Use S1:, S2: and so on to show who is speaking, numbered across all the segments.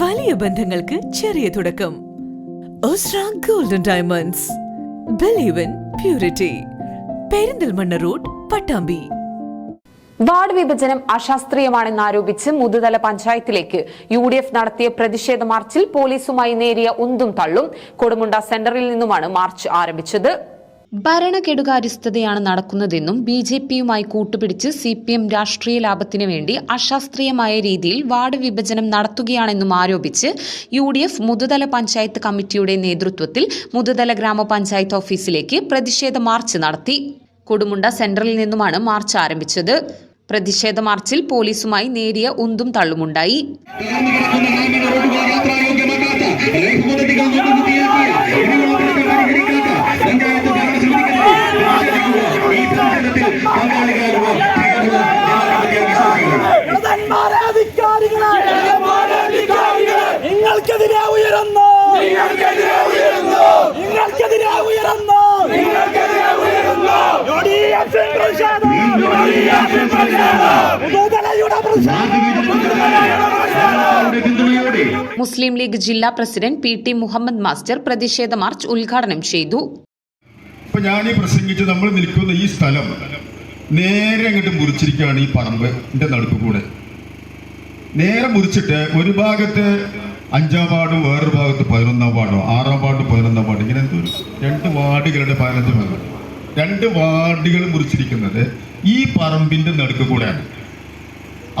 S1: വലിയ ബന്ധങ്ങൾക്ക് ചെറിയ തുടക്കം. Golden diamonds believe in purity Perinthalmanna road Pattambi.
S2: Ward വിഭജനം അശാസ്ത്രീയമാണെന്നാരോപിച്ച് മുതുതല പഞ്ചായത്തിലേക്ക് യു ഡി എഫ് നടത്തിയ പ്രതിഷേധ മാർച്ചിൽ പോലീസുമായി നേരിയ ഉന്തും തള്ളും കൊടുമുണ്ട സെന്ററിൽ നിന്നുമാണ് മാർച്ച് ആരംഭിച്ചത്. ഭരണകെടുകാര്യസ്ഥതയാണ് നടക്കുന്നതെന്നും ബി ജെ പിയുമായി കൂട്ടുപിടിച്ച് സി പി എം രാഷ്ട്രീയ ലാഭത്തിനു വേണ്ടി അശാസ്ത്രീയമായ രീതിയിൽ വാർഡ് വിഭജനം നടത്തുകയാണെന്നും ആരോപിച്ച് U D F Muthuthala panchayat കമ്മിറ്റിയുടെ നേതൃത്വത്തിൽ മുതുതല ഗ്രാമപഞ്ചായത്ത് ഓഫീസിലേക്ക് പ്രതിഷേധ മാർച്ച് നടത്തി. കൊടുമുണ്ട സെൻട്രലിൽ നിന്നുമാണ് മാർച്ച് ആരംഭിച്ചത്. പ്രതിഷേധ മാർച്ചിൽ പോലീസുമായി നേരിയ ഉന്തും തള്ളുമുണ്ടായി.
S3: നിങ്ങൾക്കെതിരെ ഉയരുന്നു. നിങ്ങൾക്കെതിരെ ഉയരുന്നു.
S2: മുസ്ലിം ലീഗ് ജില്ലാ president P T Muhammad master പ്രതിഷേധ മാർച്ച് ഉദ്ഘാടനം ചെയ്തു.
S4: ഇപ്പൊ ഞാൻ ഈ പ്രസംഗിച്ച് നമ്മൾ നിൽക്കുന്ന ഈ സ്ഥലം നേരെ അങ്ങോട്ട് മുറിച്ചിരിക്കുകയാണ് ഈ പറമ്പിന്റെ നടുപ്പ് കൂടെ. നേരെ മുറിച്ചിട്ട് ഒരു ഭാഗത്ത് അഞ്ചാം വാർഡും വേറൊരു ഭാഗത്ത് പതിനൊന്നാം വാർഡും ആറാം വാർഡ് പതിനൊന്നാം വാർഡ് ഇങ്ങനെ എന്തോ രണ്ട് വാർഡുകളുടെ പതിനഞ്ച് ഭാഗം. രണ്ട് വാർഡുകൾ മുറിച്ചിരിക്കുന്നത് ഈ പറമ്പിന്റെ നടുക്ക് കൂടെയാണ്.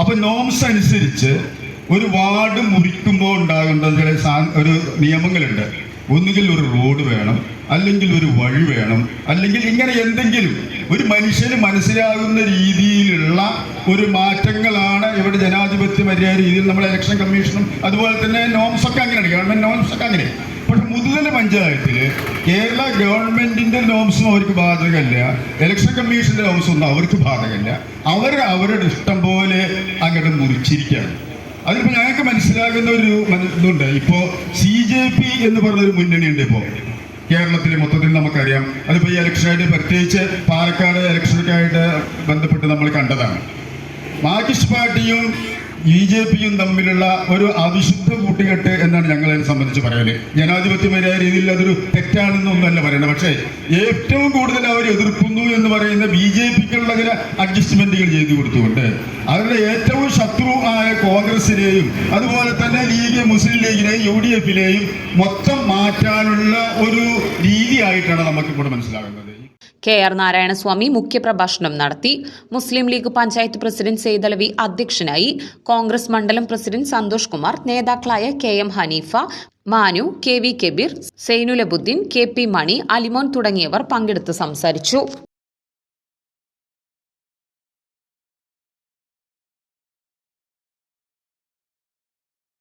S4: അപ്പൊ നോംസ് അനുസരിച്ച് ഒരു വാർഡ് മുറിക്കുമ്പോൾ ഉണ്ടാകേണ്ട ചില ഒരു നിയമങ്ങളുണ്ട്. ഒന്നുകിൽ ഒരു റോഡ് വേണം അല്ലെങ്കിൽ ഒരു വഴി വേണം അല്ലെങ്കിൽ ഇങ്ങനെ എന്തെങ്കിലും ഒരു മനുഷ്യന് മനസ്സിലാകുന്ന രീതിയിലുള്ള ഒരു മാറ്റങ്ങളാണ് ഇവിടെ ജനാധിപത്യ മര്യാദ രീതിയിൽ നമ്മുടെ ഇലക്ഷൻ കമ്മീഷനും അതുപോലെ തന്നെ നോംസ് ഒക്കെ അങ്ങനെയാണ് ഗവൺമെന്റ് നോംസ് ഒക്കെ അങ്ങനെ. പക്ഷെ മുതുതല പഞ്ചായത്തിൽ കേരള ഗവൺമെന്റിന്റെ നോംസും അവർക്ക് ബാധകമല്ല. ഇലക്ഷൻ കമ്മീഷന്റെ നോംസും ഒന്നും അവർക്ക് ബാധകമല്ല. അവർ അവരുടെ ഇഷ്ടം പോലെ അങ്ങോട്ട് മുറിച്ചിരിക്കുകയാണ്. അതിപ്പോൾ ഞങ്ങൾക്ക് മനസ്സിലാകുന്ന ഒരു ഇതുണ്ട്. ഇപ്പോൾ സി ജെ പി എന്ന് പറഞ്ഞൊരു മുന്നണിയുണ്ട് ഇപ്പോ. കേരളത്തിലെ മൊത്തത്തിൽ നമുക്കറിയാം. അതിപ്പോൾ ഈ ഇലക്ഷനായിട്ട് പ്രത്യേകിച്ച് പാലക്കാട് ഇലക്ഷനൊക്കെയായിട്ട് ബന്ധപ്പെട്ട് നമ്മൾ കണ്ടതാണ്. മാർക്സിസ്റ്റ് പാർട്ടിയും ബി ജെ പിയും തമ്മിലുള്ള ഒരു അവിശുദ്ധ കൂട്ടുകെട്ട് എന്നാണ് ഞങ്ങളെ സംബന്ധിച്ച് പറയൽ. ജനാധിപത്യപരമായ രീതിയിൽ അതൊരു തെറ്റാണെന്നൊന്നല്ല പറയണം പക്ഷേ ഏറ്റവും കൂടുതൽ അവർ എതിർക്കുന്നു എന്ന് പറയുന്ന ബി ജെ പിക്കുള്ള ചില അഡ്ജസ്റ്റ്മെന്റുകൾ ചെയ്തു കൊടുത്തുകൊണ്ട് അവരുടെ ഏറ്റവും ശത്രു ആയ കോൺഗ്രസിനെയും അതുപോലെ തന്നെ ലീഗ് മുസ്ലിം ലീഗിനെയും യു ഡി എഫിനെയും മൊത്തം മാറ്റാനുള്ള ഒരു രീതിയായിട്ടാണ് നമുക്ക് ഇവിടെ മനസ്സിലാകുന്നത്
S2: കെ ആർ നാരായണസ്വാമി മുഖ്യപ്രഭാഷണം നടത്തി. മുസ്ലിം ലീഗ് പഞ്ചായത്ത് പ്രസിഡന്റ് സെയ്തലവി അധ്യക്ഷനായി കോൺഗ്രസ് മണ്ഡലം പ്രസിഡന്റ് സന്തോഷ് കുമാർ നേതാക്കളായ K M Haneefa Manu K V Kabeer Sainulabdeen K P Mani Alimon തുടങ്ങിയവർ പങ്കെടുത്ത് സംസാരിച്ചു.